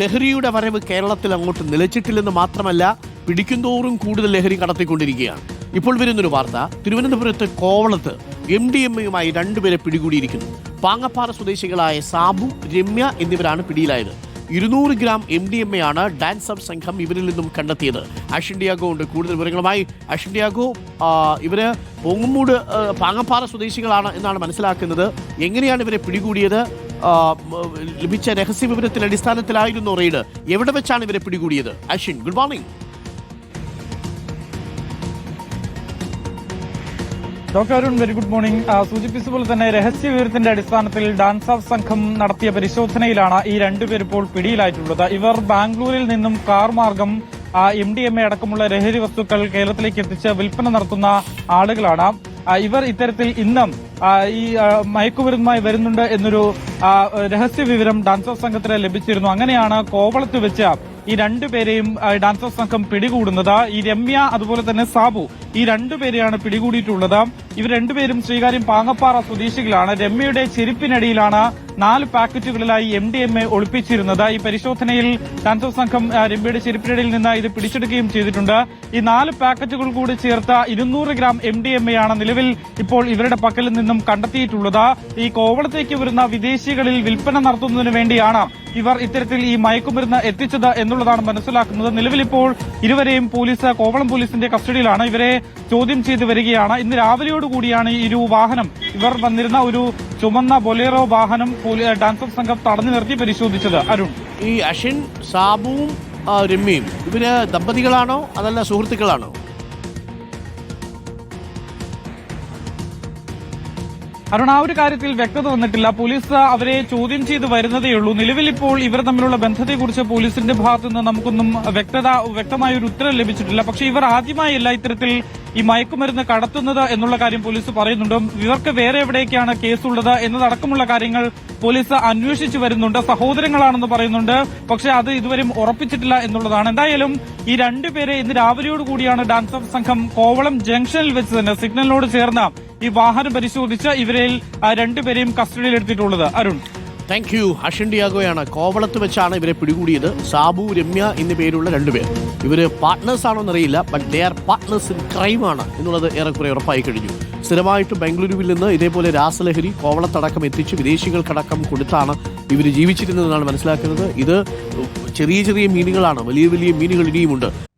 ലഹരിയുടെ വരവ് കേരളത്തിൽ അങ്ങോട്ട് നിലച്ചിട്ടില്ലെന്ന് മാത്രമല്ല പിടിക്കുന്തോറും കൂടുതൽ ലഹരി കടത്തിക്കൊണ്ടിരിക്കുകയാണ്. ഇപ്പോൾ വരുന്നൊരു വാർത്ത. തിരുവനന്തപുരത്ത് കോവളത്ത് എം ഡി എം എയുമായി രണ്ടുപേരെ പിടികൂടിയിരിക്കുന്നു. പാങ്ങപ്പാറ സ്വദേശികളായ സാബു രമ്യ എന്നിവരാണ് പിടിയിലായത്. ഇരുന്നൂറ് gram M D M A ആണ് ഡാൻസ് അപ്പ് സംഘം ഇവരിൽ നിന്നും കണ്ടെത്തിയത്. അഷിൻഡിയാഗോ ഉണ്ട്. കൂടുതൽ വിവരങ്ങളുമായി അഷിൻഡിയാഗോ ഇവർ പൊങ്ങുമൂട് പാങ്ങപ്പാറ സ്വദേശികളാണ് എന്നാണ് മനസ്സിലാക്കുന്നത്. എങ്ങനെയാണ് ഇവരെ പിടികൂടിയത്? ലഭിച്ച രഹസ്യ വിവരത്തിന്റെ അടിസ്ഥാനത്തിലായിരുന്നു റെയ്ഡ്. എവിടെ വെച്ചാണ് ഇവരെ പിടികൂടിയത്? Ashwin good morning doctor Arun very good morning ആ, സൂചിപ്പിച്ച പോലെ തന്നെ രഹസ്യ വിവരത്തിന്റെ അടിസ്ഥാനത്തിൽ ഡാൻസ് ഓഫ് സംഘം നടത്തിയ പരിശോധനയിലാണ് ഈ രണ്ടുപേർ ഇപ്പോൾ പിടിയിലായിട്ടുള്ളത്. ഇവർ ബാംഗ്ലൂരിൽ നിന്നും കാർ മാർഗം എം ഡി എം എ അടക്കമുള്ള ലഹരി വസ്തുക്കൾ കേരളത്തിലേക്ക് എത്തിച്ച് വിൽപ്പന നടത്തുന്ന ആളുകളാണ്. ഇവർ ഇത്തരത്തിൽ ഇന്നും ഈ മയക്കുമരുന്നുമായി വരുന്നുണ്ട് എന്നൊരു രഹസ്യ വിവരം ഡാൻസ് ഓഫ് സംഘത്തിന് ലഭിച്ചിരുന്നു. അങ്ങനെയാണ് കോവളത്ത് വെച്ച് ഈ രണ്ടുപേരെയും പേരെയും ഡാൻസ് ഓഫ് സംഘം പിടികൂടുന്നത്. ഈ രമ്യ അതുപോലെ തന്നെ സാബു ഈ രണ്ടുപേരെയാണ് പിടികൂടിയിട്ടുള്ളത്. ഇവർ രണ്ടുപേരും ശ്രീകാര്യം പാങ്ങപ്പാറ സ്വദേശികളാണ്. രമ്യയുടെ ചെരുപ്പിനടിയിലാണ് നാല് പാക്കറ്റുകളിലായി എം ഡി എം എ ഒളിപ്പിച്ചിരുന്നത്. ഈ പരിശോധനയിൽ ഡാൻസ് ഓഫ് സംഘം രമ്യയുടെ ചെരുപ്പിനടിയിൽ നിന്ന് ഇത് പിടിച്ചെടുക്കുകയും ചെയ്തിട്ടുണ്ട്. ഈ നാല് പാക്കറ്റുകൾ കൂടി ചേർത്ത ഇരുന്നൂറ് gram M D M A ആണ് നിലവിൽ ഇപ്പോൾ ഇവരുടെ പക്കലിൽ നിന്നും കണ്ടെത്തിയിട്ടുള്ളത്. ഈ കോവളത്തേക്ക് വരുന്ന വിദേശികളിൽ വിൽപ്പന നടത്തുന്നതിന് വേണ്ടിയാണ് ഇവർ ഇത്തരത്തിൽ ഈ മയക്കുമരുന്ന് എത്തിച്ചത് എന്നുള്ളതാണ് മനസ്സിലാക്കുന്നത്. നിലവിലിപ്പോൾ ഇരുവരെയും പോലീസ് കോവളം പോലീസിന്റെ കസ്റ്റഡിയിലാണ്. ഇവരെ ചോദ്യം ചെയ്തു വരികയാണ്. ഇന്ന് രാവിലെയോടുകൂടിയാണ് ഒരു വാഹനം. ഇവർ വന്നിരുന്ന ഒരു ചുമന്ന ബൊലേറോ വാഹനം ഡാൻസർ സംഘം തടഞ്ഞു നിർത്തി പരിശോധിച്ചത്. അരുൺ. ഈ അഷിൻ സാബുവും രമ്യയും ഇവർ ദമ്പതികളാണോ അതല്ല സുഹൃത്തുക്കളാണോ? അരുൺ ആ ഒരു കാര്യത്തിൽ വ്യക്തത വന്നിട്ടില്ല. പോലീസ് അവരെ ചോദ്യം ചെയ്ത് വരുന്നതേയുള്ളൂ നിലവിൽ ഇപ്പോൾ ഇവർ തമ്മിലുള്ള ബന്ധത്തെക്കുറിച്ച് പോലീസിന്റെ ഭാഗത്തുനിന്ന് നമുക്കൊന്നും വ്യക്തത വ്യക്തമായ ഒരു ഉത്തരം ലഭിച്ചിട്ടില്ല. പക്ഷേ ഇവർ ആദ്യമായല്ല ഇത്തരത്തിൽ ഈ മയക്കുമരുന്ന് കടത്തുന്നത് എന്നുള്ള കാര്യം പോലീസ് പറയുന്നുണ്ട്. ഇവർക്ക് വേറെ എവിടേക്കാണ് കേസുള്ളത് എന്നതടക്കമുള്ള കാര്യങ്ങൾ പോലീസ് അന്വേഷിച്ചു വരുന്നുണ്ട്. സഹോദരങ്ങളാണെന്ന് പറയുന്നുണ്ട്. പക്ഷെ അത് ഇതുവരെയും ഉറപ്പിച്ചിട്ടില്ല എന്നുള്ളതാണ്. എന്തായാലും ഈ രണ്ടുപേരെ ഇന്ന് രാവിലെയോട് കൂടിയാണ് ഡാൻസ് ഓഫ് സംഘം കോവളം ജംഗ്ഷനിൽ വെച്ച് തന്നെ സിഗ്നലിനോട് ചേർന്ന ഈ വാഹനം പരിശോധിച്ച് ഇവരെ രണ്ടുപേരെയും കസ്റ്റഡിയിൽ എടുത്തിട്ടുള്ളത്. അരുൺ. താങ്ക് യു അഷിൻഡിയാഗോയാണ് കോവളത്ത് വെച്ചാണ് ഇവരെ പിടികൂടിയത്. സാബു രമ്യ എന്നു പേരുള്ള രണ്ടുപേർ. ഇവർ പാർട്ട്നേഴ്സ് ആണോ എന്നറിയില്ല but they are partners in crime ആണ് എന്നുള്ളത് ഏറെക്കുറെ ഉറപ്പായി കഴിഞ്ഞു. സ്ഥിരമായിട്ട് ബംഗളൂരുവിൽ നിന്ന് ഇതേപോലെ രാസലഹരി കോവളത്തടക്കം എത്തിച്ച് വിദേശികൾക്കടക്കം കൊടുത്താണ് ഇവർ ജീവിച്ചിരുന്നതെന്നാണ് മനസ്സിലാക്കുന്നത്. ഇത് ചെറിയ ചെറിയ മീനുകളാണ്. വലിയ വലിയ മീനുകൾ ഇനിയുമുണ്ട്.